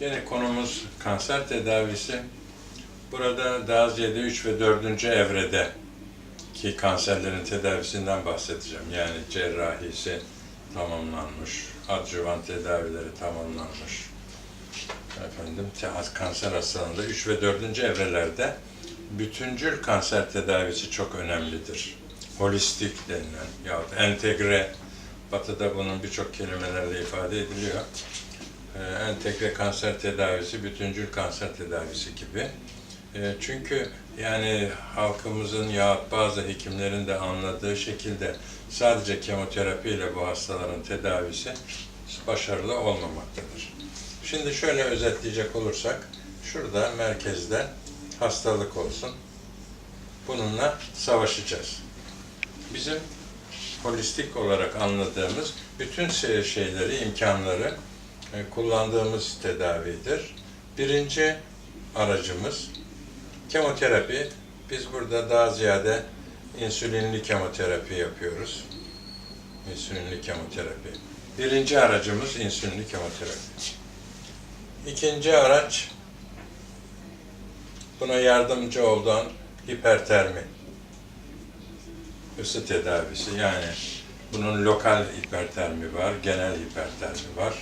Yine konumuz kanser tedavisi. Burada daha ziyade 3 ve 4. evrede ki kanserlerin tedavisinden bahsedeceğim. Yani cerrahisi tamamlanmış, adjuvant tedavileri tamamlanmış. Efendim, kanser hastalığında 3 ve 4. evrelerde bütüncül kanser tedavisi çok önemlidir. Holistik denilen yahut entegre, batıda bunun birçok kelimelerle ifade ediliyor. Ee, entegre kanser tedavisi, bütüncül kanser tedavisi gibi. Ee, çünkü yani halkımızın ya bazı hekimlerin de anladığı şekilde sadece kemoterapi ile bu hastaların tedavisi başarılı olmamaktadır. Şimdi şöyle özetleyecek olursak, şurada merkezde hastalık olsun. Bununla savaşacağız. Bizim holistik olarak anladığımız bütün şey- şeyleri, imkanları kullandığımız tedavidir. Birinci aracımız kemoterapi. Biz burada daha ziyade insülinli kemoterapi yapıyoruz. İnsülinli kemoterapi. Birinci aracımız insülinli kemoterapi. İkinci araç buna yardımcı olan hipertermi. Isı tedavisi yani bunun lokal hipertermi var, genel hipertermi var.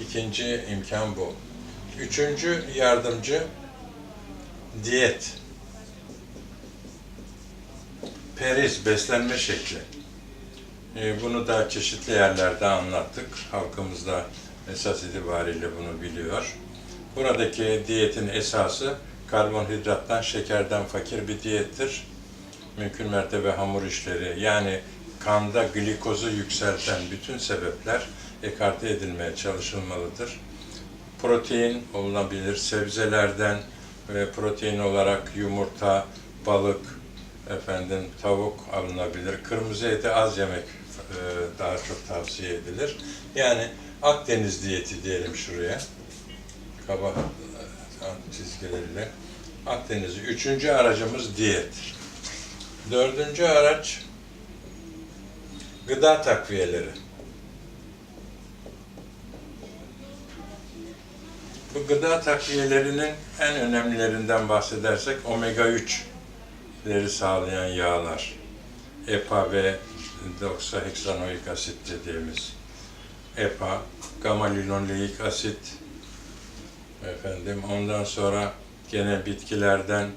İkinci imkan bu. Üçüncü yardımcı diyet. Periz, beslenme şekli. Ee, Bunu da çeşitli yerlerde anlattık. Halkımızda esas itibariyle bunu biliyor. Buradaki diyetin esası karbonhidrattan, şekerden fakir bir diyettir. Mümkün mertebe hamur işleri yani kanda glikozu yükselten bütün sebepler ekarte edilmeye çalışılmalıdır. Protein olabilir, sebzelerden ve protein olarak yumurta, balık, efendim tavuk alınabilir. Kırmızı eti az yemek e, daha çok tavsiye edilir. Yani Akdeniz diyeti diyelim şuraya. Kaba e, çizgileriyle. Akdeniz'i. Üçüncü aracımız diyet. Dördüncü araç gıda takviyeleri. Bu gıda takviyelerinin en önemlilerinden bahsedersek omega 3'leri sağlayan yağlar. EPA ve doksaheksanoik asit dediğimiz EPA, gamma linoleik asit, efendim ondan sonra gene bitkilerden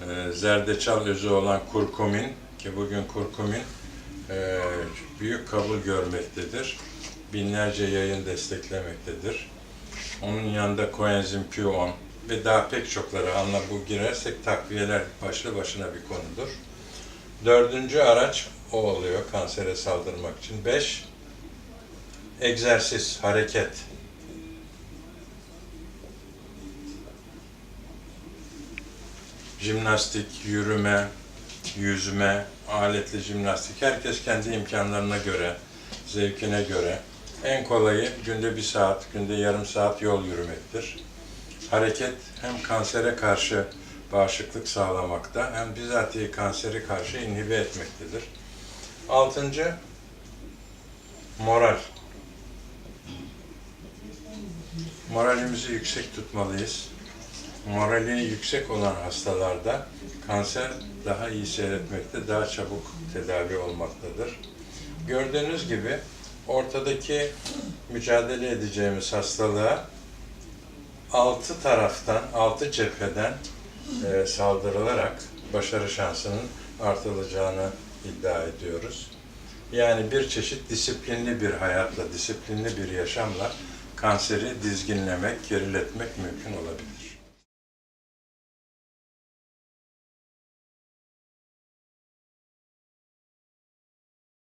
e, zerdeçal özü olan kurkumin ki bugün kurkumin e, büyük kabul görmektedir. Binlerce yayın desteklemektedir. Onun yanında koenzim Q10 ve daha pek çokları anla bu girersek takviyeler başlı başına bir konudur. Dördüncü araç o oluyor kansere saldırmak için. Beş, egzersiz, hareket. Jimnastik, yürüme, yüzme, aletli jimnastik. Herkes kendi imkanlarına göre, zevkine göre. En kolayı günde bir saat, günde yarım saat yol yürümektir. Hareket hem kansere karşı bağışıklık sağlamakta hem bizatihi kanseri karşı inhibe etmektedir. Altıncı, moral. Moralimizi yüksek tutmalıyız. Morali yüksek olan hastalarda kanser daha iyi seyretmekte, daha çabuk tedavi olmaktadır. Gördüğünüz gibi ortadaki mücadele edeceğimiz hastalığa altı taraftan, altı cepheden e, saldırılarak başarı şansının artılacağını iddia ediyoruz. Yani bir çeşit disiplinli bir hayatla, disiplinli bir yaşamla kanseri dizginlemek, geriletmek mümkün olabilir.